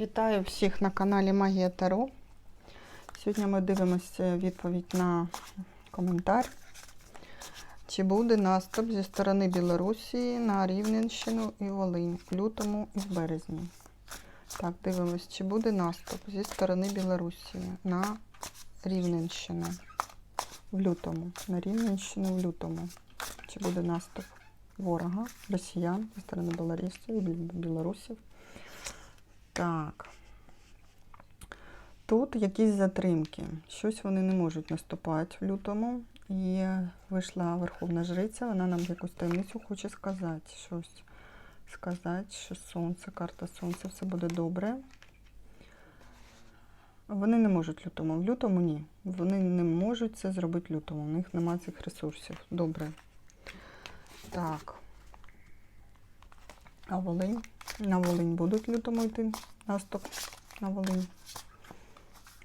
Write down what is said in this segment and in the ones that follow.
Вітаю всіх на каналі Магія Таро. Сьогодні ми дивимося відповідь на коментар. Чи буде наступ зі сторони Білорусі на Рівненщину і Волинь в лютому і в березні? Так, дивимось, чи буде наступ зі сторони Білорусі на Рівненщину в лютому. На Рівненщину в лютому. Чи буде наступ ворога, росіян зі сторони Білорусі і білорусів? Так. Тут якісь затримки. Щось вони не можуть наступати в лютому. І вийшла Верховна Жриця, вона нам якусь таємницю хоче сказати. Щось сказати, що сонце, карта сонця, все буде добре. Вони не можуть лютому. В лютому ні. Вони не можуть це зробити лютому. У них немає цих ресурсів. Добре. Так. А Волинь? На Волинь будуть лютому йти наступ на Волинь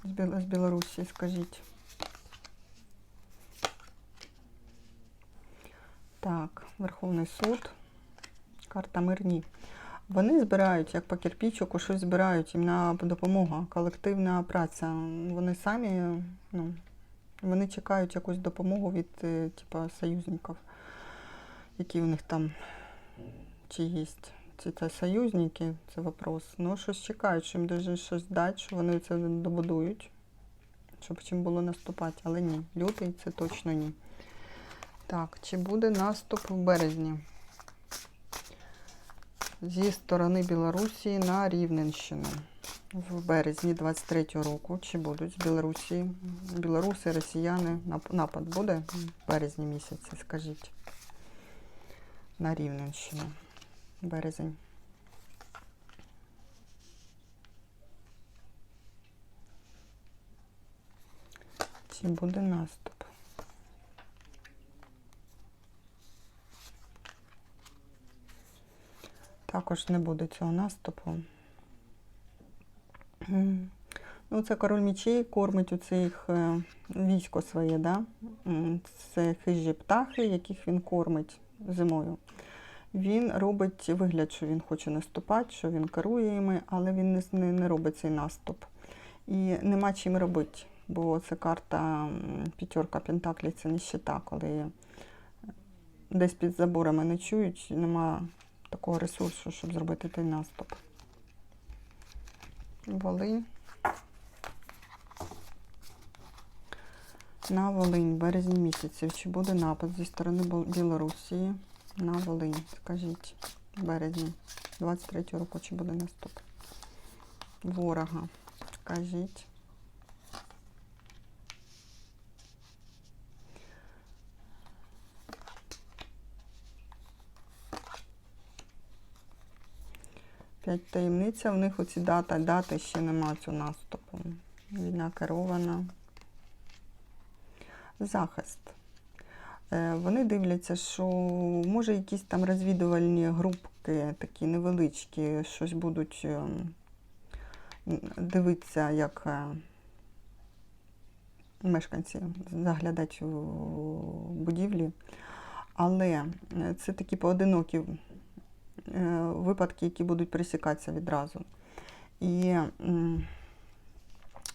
з, Біл... з Білорусі, скажіть. Так, Верховний суд. Карта мирні. Вони збирають, як по кирпічику, щось збирають, їм на допомога, колективна праця. Вони самі, ну, вони чекають якусь допомогу від е, типу, союзників, які у них там чи є. Чи це союзники, це вопрос. Ну, щось чекають, що їм дуже щось дати, що вони це добудують, щоб чим було наступати. Але ні, лютий це точно ні. Так, чи буде наступ в березні? Зі сторони Білорусі на Рівненщину. В березні 23-го року. Чи будуть з Білорусі? Білоруси, росіяни. Напад буде в березні місяці, скажіть. На Рівненщину березень. Чи буде наступ? Також не буде цього наступу. Ну, це король мічей кормить у цих е, військо своє, да? Це хижі птахи, яких він кормить зимою він робить вигляд, що він хоче наступати, що він керує їми, але він не, не робить цей наступ. І нема чим робити, бо це карта п'ятерка Пентаклі, це не щита, коли десь під заборами не чують, нема такого ресурсу, щоб зробити той наступ. Волинь. На Волинь, березні місяці. Чи буде напад зі сторони Білорусі? На Волинь. Скажіть, в березні 23 року чи буде наступ? Ворога. Скажіть. П'ять таємниця, в них оці дата, дати ще нема цього наступу. Війна керована. Захист. Е, вони дивляться, що може якісь там розвідувальні групки такі невеличкі, щось будуть е, дивитися, як е, мешканці заглядати у будівлі. Але це такі поодинокі випадки, які будуть присікатися відразу. І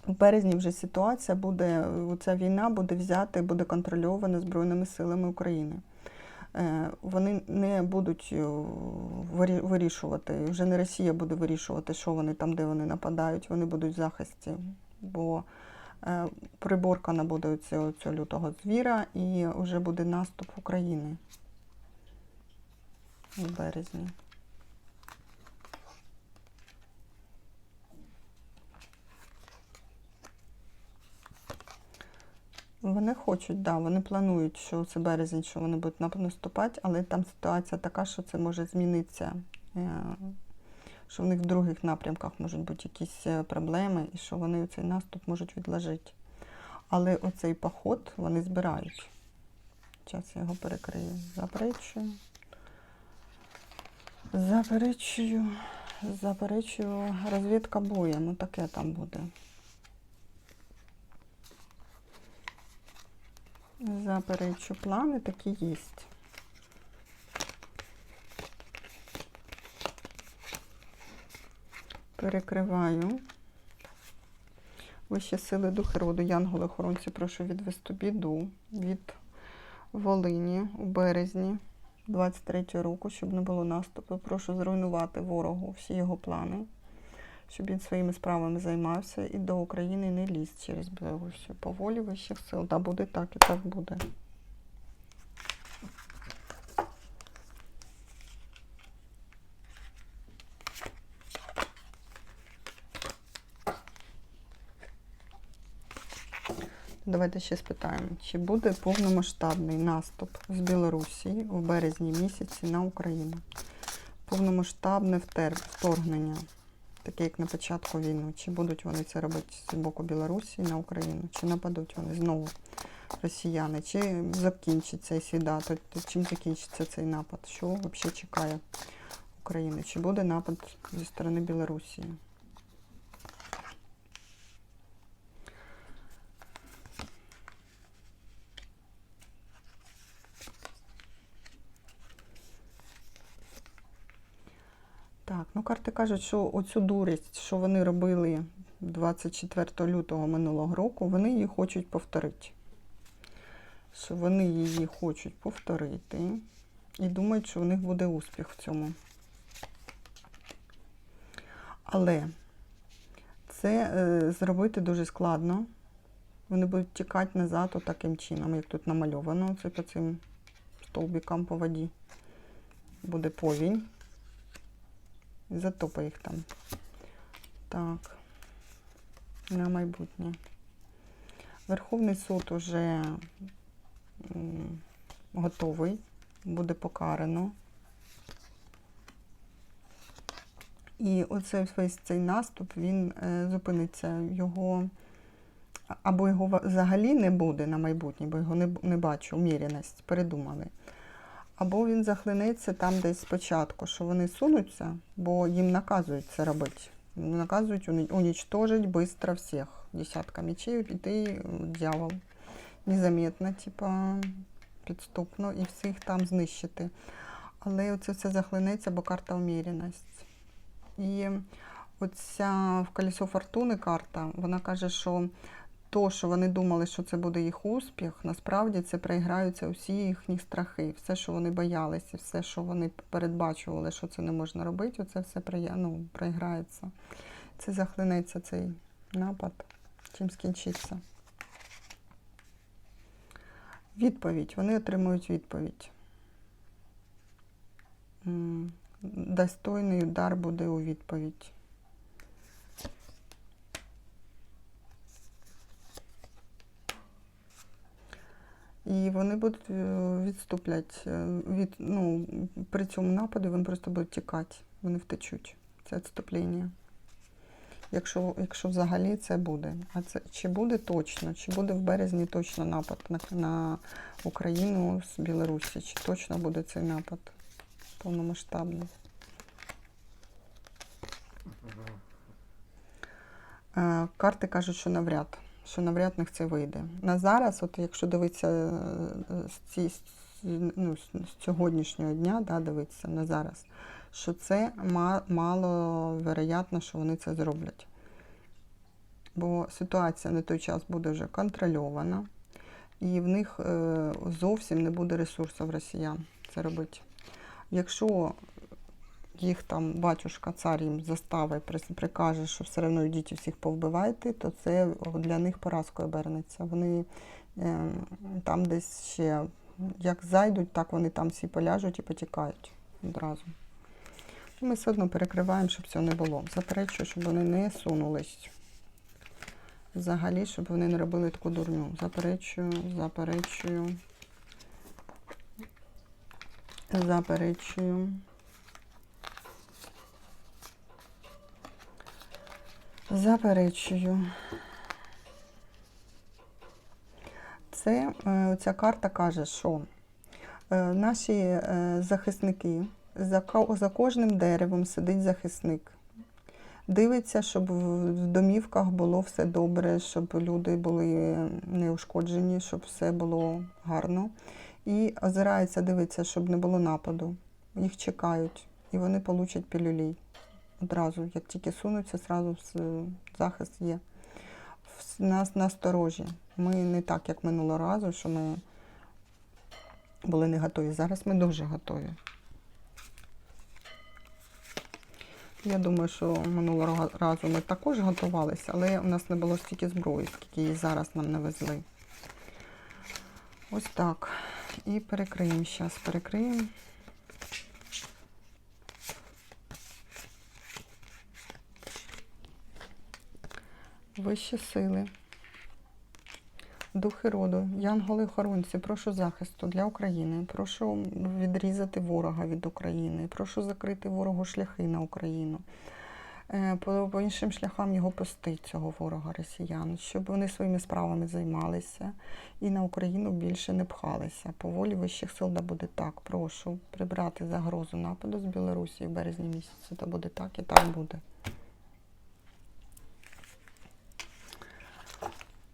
у березні вже ситуація буде, ця війна буде взята і буде контрольована Збройними силами України. Е, вони не будуть е, вирішувати, вже не Росія буде вирішувати, що вони там, де вони нападають, вони будуть в захисті, бо е, приборкана буде цього, лютого звіра і вже буде наступ України в березні. Вони хочуть, да, вони планують, що це березень, що вони будуть наступати, але там ситуація така, що це може змінитися, е, що в них в других напрямках можуть бути якісь е, проблеми, і що вони цей наступ можуть відложити. Але оцей поход вони збирають. Зараз я його перекрию. Заперечую. Заперечую, заперечую розвідка бою. Ну таке там буде. Заперечу, плани такі є. Перекриваю. Вищі сили духи роду, янголи охоронці, прошу відвести біду від Волині у березні 23 року, щоб не було наступу. Прошу зруйнувати ворогу всі його плани, щоб він своїми справами займався і до України не ліз через Білорусію. По волі вищих сил. Та буде так і так буде. Давайте ще спитаємо, чи буде повномасштабний наступ з Білорусі в березні місяці на Україну? Повномасштабне вторгнення, таке як на початку війни. Чи будуть вони це робити з боку Білорусі на Україну? Чи нападуть вони знову росіяни? Чи закінчиться якщо да, чим закінчиться цей напад? Що взагалі чекає України? Чи буде напад зі сторони Білорусі? Так, ну карти кажуть, що оцю дурість, що вони робили 24 лютого минулого року, вони її хочуть повторити. Що вони її хочуть повторити і думають, що у них буде успіх в цьому. Але це е, зробити дуже складно. Вони будуть тікати назад отаким чином, як тут намальовано, це по цим стовбикам по воді. Буде повінь. Затопи їх там. Так. На майбутнє. Верховний суд уже готовий. Буде покарано. І оцей весь цей наступ, він е, зупиниться. Його або його взагалі не буде на майбутнє, бо його не, не бачу, уміреність, передумали. Або він захлинеться там десь спочатку, що вони сунуться, бо їм наказують це робити. Наказують уни- уничтожить быстро всіх. Десятка мечей, і ти дьявол. Незаметно, типа, підступно, і всіх там знищити. Але це все захлинеться, бо карта уміреність. І оця в колесо фортуни карта, вона каже, що то, що вони думали, що це буде їх успіх, насправді це проіграються усі їхні страхи. Все, що вони боялися, все, що вони передбачували, що це не можна робити, оце все ну, проіграється. Це захлинеться цей напад. Чим скінчиться? Відповідь. Вони отримують відповідь. Достойний удар буде у відповідь. І вони будуть е, відступляти е, від, ну, при цьому нападі вони просто будуть тікати, вони втечуть. Це відступлення. Якщо, якщо взагалі це буде. А це чи буде точно, чи буде в березні точно напад на, на Україну з Білорусі, чи точно буде цей напад повномасштабний? Е, Карти кажуть, що навряд, що навряд них це вийде. На зараз, от якщо дивитися е, з, ці, ну, з сьогоднішнього дня, да, дивитися на зараз, що це мало вероятно, що вони це зроблять. Бо ситуація на той час буде вже контрольована, і в них е, зовсім не буде ресурсів росіян це робити. Якщо їх там батюшка, цар їм заставить, прис- прикаже, що все одно йдіть і всіх повбивайте, то це для них поразкою обернеться. Вони е, там десь ще як зайдуть, так вони там всі поляжуть і потікають одразу. Ми все одно перекриваємо, щоб цього не було. Заперечую, щоб вони не сунулись. Взагалі, щоб вони не робили таку дурню. Заперечую, заперечую. Заперечую. Заперечую. Це е, ця карта каже, що е, наші е, захисники за, кожним деревом сидить захисник. Дивиться, щоб в домівках було все добре, щоб люди були неушкоджені, щоб все було гарно. І озирається, дивиться, щоб не було нападу. Їх чекають, і вони получать пілюлей. Одразу. Як тільки сунуться, зразу захист є. Нас насторожі. Ми не так, як минулого разу, що ми були не готові. Зараз ми дуже готові. Я думаю, що минулого разу ми також готувалися, але у нас не було стільки зброї, скільки її зараз нам навезли. Ось так. І перекриємо зараз, перекриємо. Вищі сили. Духи роду, янголи-хоронці, прошу захисту для України. Прошу відрізати ворога від України. Прошу закрити ворогу шляхи на Україну. Е, По, по іншим шляхам його пусти, цього ворога росіян, щоб вони своїми справами займалися і на Україну більше не пхалися. По волі вищих сил да буде так. Прошу прибрати загрозу нападу з Білорусі в березні місяці. Та буде так і так буде.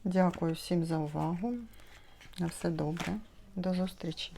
Дякую всім за увагу. На все добре. До зустрічі.